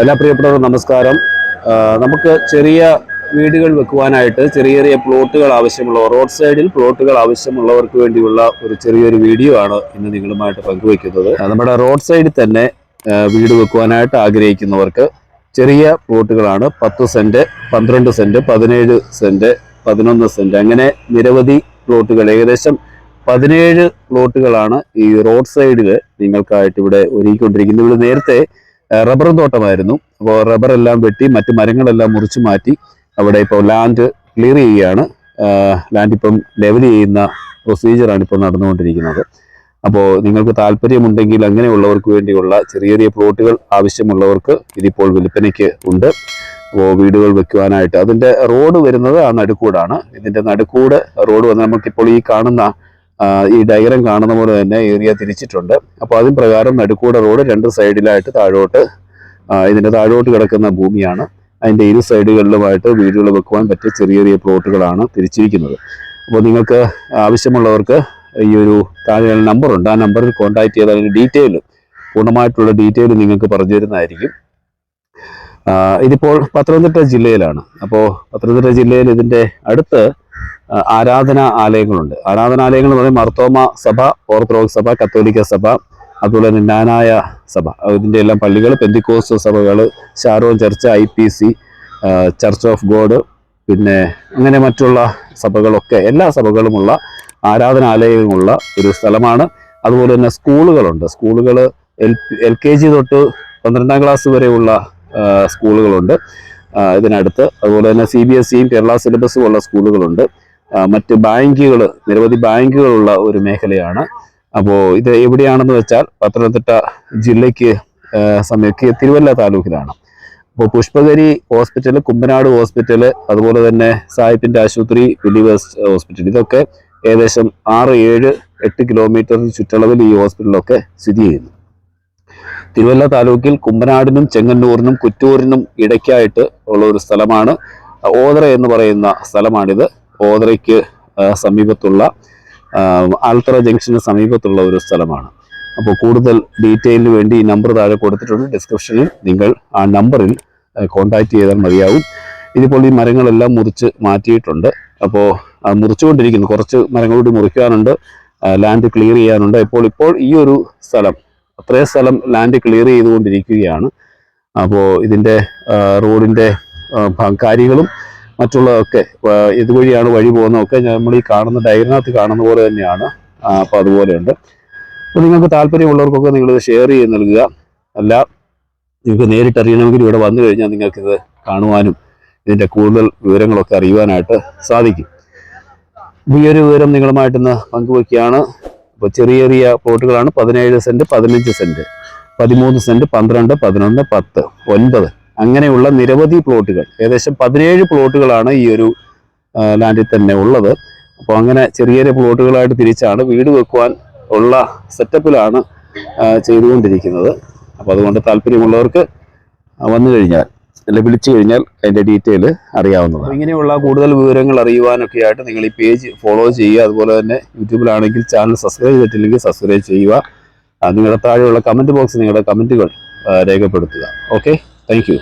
എല്ലാ പ്രിയപ്പെട്ടവർക്കും നമസ്കാരം. നമുക്ക് ചെറിയ വീടുകൾ വെക്കുവാനായിട്ട് ചെറിയ ചെറിയ പ്ലോട്ടുകൾ ആവശ്യമുള്ളവർ റോഡ് സൈഡിൽ പ്ലോട്ടുകൾ ആവശ്യമുള്ളവർക്ക് വേണ്ടിയുള്ള ഒരു ചെറിയൊരു വീഡിയോ ആണ് ഇന്ന് നിങ്ങളുമായിട്ട് പങ്കുവയ്ക്കുന്നത്. നമ്മുടെ റോഡ് സൈഡിൽ തന്നെ വീട് വെക്കുവാനായിട്ട് ആഗ്രഹിക്കുന്നവർക്ക് ചെറിയ പ്ലോട്ടുകളാണ്. പത്ത് സെന്റ് പന്ത്രണ്ട് സെന്റ് പതിനേഴ് സെന്റ് പതിനൊന്ന് സെന്റ് അങ്ങനെ നിരവധി പ്ലോട്ടുകൾ. ഏകദേശം പതിനേഴ് പ്ലോട്ടുകളാണ് ഈ റോഡ് സൈഡിൽ നിങ്ങൾക്കായിട്ട് ഇവിടെ ഒരുക്കിക്കൊണ്ടിരിക്കുന്നത് ഇവിടെ നേരത്തെ റബ്ബറും തോട്ടമായിരുന്നു. അപ്പോൾ റബ്ബറെല്ലാം വെട്ടി മറ്റ് മരങ്ങളെല്ലാം മുറിച്ച് മാറ്റി അവിടെ ഇപ്പോൾ ലാൻഡ് ക്ലിയർ ചെയ്യുകയാണ്. ലാൻഡ് ഇപ്പം ലെവൽ ചെയ്യുന്ന പ്രൊസീജിയറാണ് ഇപ്പോൾ നടന്നുകൊണ്ടിരിക്കുന്നത്. അപ്പോൾ നിങ്ങൾക്ക് താല്പര്യമുണ്ടെങ്കിൽ അങ്ങനെയുള്ളവർക്ക് വേണ്ടിയുള്ള ചെറിയ ചെറിയ പ്ലോട്ടുകൾ ആവശ്യമുള്ളവർക്ക് ഇതിപ്പോൾ വിൽപ്പനയ്ക്ക് ഉണ്ട്. അപ്പോൾ വീടുകൾ വെക്കുവാനായിട്ട് അതിന്റെ റോഡ് വരുന്നത് ആ നടുക്കൂടാണ്. ഇതിന്റെ നടുക്കൂട് റോഡ് വന്ന് നമുക്കിപ്പോൾ ഈ കാണുന്ന ഈ ഡയഗ്രം കാണുന്ന പോലെ തന്നെ ഏരിയ തിരിച്ചിട്ടുണ്ട്. അപ്പോൾ അതിന് പ്രകാരം നടുക്കൂടെ റോഡ് രണ്ട് സൈഡിലായിട്ട് താഴോട്ട് ഇതിന്റെ താഴോട്ട് കിടക്കുന്ന ഭൂമിയാണ്. അതിന്റെ ഇരു സൈഡുകളിലുമായിട്ട് വീടുകൾ വെക്കുവാൻ പറ്റിയ ചെറിയ ചെറിയ പ്ലോട്ടുകളാണ് തിരിച്ചിരിക്കുന്നത്. അപ്പോൾ നിങ്ങൾക്ക് ആവശ്യമുള്ളവർക്ക് ഈ ഒരു താഴെ നമ്പറുണ്ട് ആ നമ്പറിൽ കോൺടാക്ട് ചെയ്താൽ അതിന്റെ ഡീറ്റെയിൽ പൂർണമായിട്ടുള്ള ഡീറ്റെയിൽ നിങ്ങൾക്ക് പറഞ്ഞു തരുന്നതായിരിക്കും. ഇതിപ്പോൾ പത്തനംതിട്ട ജില്ലയിലാണ്. അപ്പോൾ പത്തനംതിട്ട ജില്ലയിൽ ഇതിന്റെ അടുത്ത് ആരാധനാ ആലയങ്ങളുണ്ട്. ആരാധനാലയങ്ങൾ എന്ന് പറയുമ്പോൾ മർത്തോമ സഭ ഓർത്തഡോക്സ് സഭ കത്തോലിക്ക സഭ അതുപോലെ തന്നെ നാനായ സഭ. ഇതിന്റെ എല്ലാം പള്ളികൾ പെന്തിക്കോസ് സഭകൾ Sharon church I P C church of God പിന്നെ അങ്ങനെ മറ്റുള്ള സഭകളൊക്കെ എല്ലാ സഭകളുമുള്ള ആരാധനാലയങ്ങളുള്ള ഒരു സ്ഥലമാണ്. അതുപോലെ തന്നെ സ്കൂളുകളുണ്ട്. സ്കൂളുകൾ എൽ എൽ കെ ജി തൊട്ട് പന്ത്രണ്ടാം ക്ലാസ് വരെയുള്ള സ്കൂളുകളുണ്ട്. ഇതിനടുത്ത്. അതുപോലെ തന്നെ സി ബി എസ് സിയും കേരള സിലബസും ഉള്ള സ്കൂളുകളുണ്ട്. മറ്റ് ബാങ്കുകൾ നിരവധി ബാങ്കുകളുള്ള ഒരു മേഖലയാണ്. അപ്പോൾ ഇത് എവിടെയാണെന്ന് വെച്ചാൽ പത്തനംതിട്ട ജില്ലയ്ക്ക് സമയത്ത് തിരുവല്ല താലൂക്കിലാണ്. അപ്പോൾ പുഷ്പഗരി ഹോസ്പിറ്റൽ കുമ്പനാട് ഹോസ്പിറ്റൽ അതുപോലെ തന്നെ സായിപ്പിന്റെ ആശുപത്രി ബിലീവേഴ്സ് ഹോസ്പിറ്റൽ ഇതൊക്കെ ഏകദേശം ആറ് ഏഴ് എട്ട് കിലോമീറ്റർ ചുറ്റളവിൽ ഈ ഹോസ്പിറ്റലൊക്കെ സ്ഥിതി ചെയ്യുന്നു. തിരുവല്ല താലൂക്കിൽ കുമ്പനാടിനും ചെങ്ങന്നൂരിനും കുറ്റൂരിനും ഇടയ്ക്കായിട്ട് ഉള്ള ഒരു സ്ഥലമാണ്. ഓതറ എന്ന് പറയുന്ന സ്ഥലമാണിത്. ഓതറയ്ക്ക് സമീപത്തുള്ള ആൽത്തറ ജംഗ്ഷന് സമീപത്തുള്ള ഒരു സ്ഥലമാണ്. അപ്പോൾ കൂടുതൽ ഡീറ്റെയിലിന് വേണ്ടി ഈ നമ്പർ താഴെ കൊടുത്തിട്ടുണ്ട്. ഡിസ്ക്രിപ്ഷനിൽ നിങ്ങൾ ആ നമ്പറിൽ കോൺടാക്ട് ചെയ്താൽ മതിയാവും. ഇതിപ്പോൾ ഈ മരങ്ങളെല്ലാം മുറിച്ച് മാറ്റിയിട്ടുണ്ട്. അപ്പോൾ മുറിച്ചുകൊണ്ടിരിക്കുന്നു. കുറച്ച് മരങ്ങൾ കൂടി മുറിക്കാനുണ്ട്. ലാൻഡ് ക്ലിയർ ചെയ്യാനുണ്ട്. ഇപ്പോൾ ഇപ്പോൾ ഈ ഒരു സ്ഥലം അത്രയും സ്ഥലം ലാൻഡ് ക്ലിയർ ചെയ്തുകൊണ്ടിരിക്കുകയാണ്. അപ്പോൾ ഇതിന്റെ റോഡിന്റെ കാര്യങ്ങളും മറ്റുള്ളതൊക്കെ ഇതുവഴിയാണ് വഴി പോകുന്നതൊക്കെ നമ്മൾ ഈ കാണുന്ന ഡയറിനകത്ത് കാണുന്ന പോലെ തന്നെയാണ്. അപ്പോൾ അതുപോലെയുണ്ട്. അപ്പോൾ നിങ്ങൾക്ക് താല്പര്യമുള്ളവർക്കൊക്കെ നിങ്ങൾ ഷെയർ ചെയ്ത് നൽകുക. അല്ല നിങ്ങൾക്ക് നേരിട്ട് അറിയണമെങ്കിൽ ഇവിടെ വന്നു കഴിഞ്ഞാൽ നിങ്ങൾക്കിത് കാണുവാനും ഇതിന്റെ കൂടുതൽ വിവരങ്ങളൊക്കെ അറിയുവാനായിട്ട് സാധിക്കും. ഈ ഒരു വിവരം നിങ്ങളുമായിട്ടിന്ന് പങ്കുവയ്ക്കുകയാണ് ഇപ്പോൾ ചെറിയ ചെറിയ പ്ലോട്ടുകളാണ് പതിനേഴ് സെന്റ് പതിനഞ്ച് സെന്റ് പതിമൂന്ന് സെന്റ് പന്ത്രണ്ട് പതിനൊന്ന് പത്ത് ഒൻപത്. അങ്ങനെയുള്ള നിരവധി പ്ലോട്ടുകൾ. ഏകദേശം പതിനേഴ് പ്ലോട്ടുകളാണ് ഈ ഒരു ലാൻഡിൽ തന്നെ ഉള്ളത്. അപ്പോൾ അങ്ങനെ ചെറിയ ചെറിയ പ്ലോട്ടുകളായിട്ട് തിരിച്ചാണ് വീട് വെക്കുവാൻ ഉള്ള സെറ്റപ്പിലാണ് ചെയ്തുകൊണ്ടിരിക്കുന്നത്. അപ്പോൾ അതുകൊണ്ട് താല്പര്യമുള്ളവർക്ക് വന്നു കഴിഞ്ഞാൽ വിളിച്ചു കഴിഞ്ഞാൽ അതിന്റെ ഡീറ്റെയിൽ അറിയാവുന്നതാണ്. ഇങ്ങനെയുള്ള കൂടുതൽ വിവരങ്ങൾ അറിയുവാനൊക്കെ ആയിട്ട് നിങ്ങൾ ഈ പേജ് ഫോളോ ചെയ്യുക. അതുപോലെ തന്നെ യൂട്യൂബിലാണെങ്കിൽ ചാനൽ സബ്സ്ക്രൈബ് ചെയ്തിട്ടില്ലെങ്കിൽ സബ്സ്ക്രൈബ് ചെയ്യുക. നിങ്ങളുടെ താഴെയുള്ള കമന്റ് ബോക്സിൽ നിങ്ങളുടെ കമന്റുകൾ രേഖപ്പെടുത്തുക. Okay thank